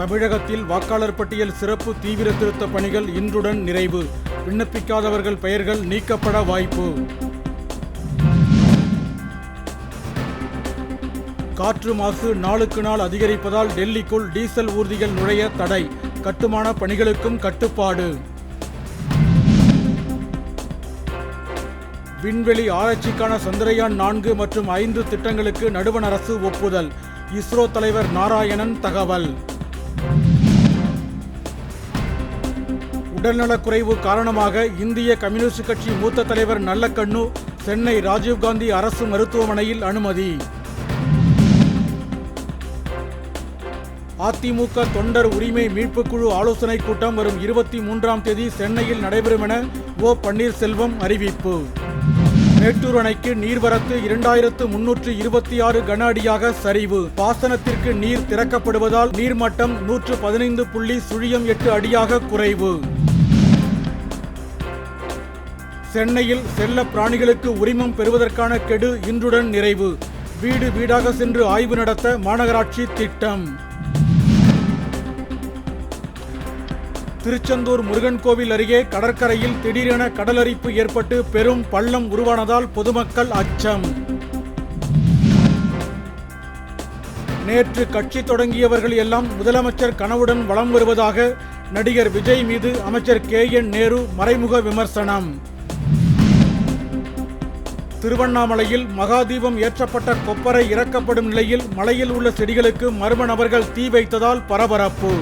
தமிழகத்தில் வாக்காளர் பட்டியல் சிறப்பு தீவிர திருத்த பணிகள் இன்றுடன் நிறைவு. விண்ணப்பிக்காதவர்கள் பெயர்கள் நீக்கப்பட வாய்ப்பு. காற்று மாசு நாளுக்கு நாள் அதிகரிப்பதால் டெல்லிக்குள் டீசல் ஊர்திகள் நுழைய தடை. கட்டுமான பணிகளுக்கும் கட்டுப்பாடு. விண்வெளி ஆராய்ச்சிக்கான சந்திரயான் நான்கு மற்றும் ஐந்து திட்டங்களுக்கு நடுவண் அரசு ஒப்புதல். இஸ்ரோ தலைவர் நாராயணன் தகவல். உடல்நலக்குறைவு காரணமாக இந்திய கம்யூனிஸ்ட் கட்சி மூத்த தலைவர் நல்லக்கண்ணு சென்னை ராஜீவ்காந்தி அரசு மருத்துவமனையில் அனுமதி. அதிமுக தொண்டர் உரிமை மீட்புக் குழு ஆலோசனைக் கூட்டம் வரும் இருபத்தி மூன்றாம் தேதி சென்னையில் நடைபெறும் என ஓ பன்னீர்செல்வம் அறிவிப்பு. மேட்டூர் அணைக்கு நீர்வரத்து இரண்டாயிரத்து முன்னூற்று இருபத்தி ஆறு கன அடியாக சரிவு. பாசனத்திற்கு நீர் திறக்கப்படுவதால் நீர்மட்டம் நூற்று பதினைந்து புள்ளி சுழியம் எட்டு அடியாக குறைவு. சென்னையில் செல்ல பிராணிகளுக்கு உரிமம் பெறுவதற்கான கெடு இன்றுடன் நிறைவு. வீடு வீடாக சென்று ஆய்வு நடத்த மாநகராட்சி திட்டம். திருச்செந்தூர் முருகன் கோவில் அருகே கடற்கரையில் திடீரென கடலரிப்பு ஏற்பட்டு பெரும் பள்ளம் உருவானதால் பொதுமக்கள் அச்சம். நேற்று கட்சி தொடங்கியவர்கள் எல்லாம் முதலமைச்சர் கனவுடன் வலம் வருவதாக நடிகர் விஜய் மீது அமைச்சர் கே என் நேரு மறைமுக விமர்சனம். திருவண்ணாமலையில் மகாதீபம் ஏற்றப்பட்ட கொப்பரை இறக்கப்படும் நிலையில் மலையில் உள்ள செடிகளுக்கு மர்ம நபர்கள் தீ வைத்ததால் பரபரப்பு.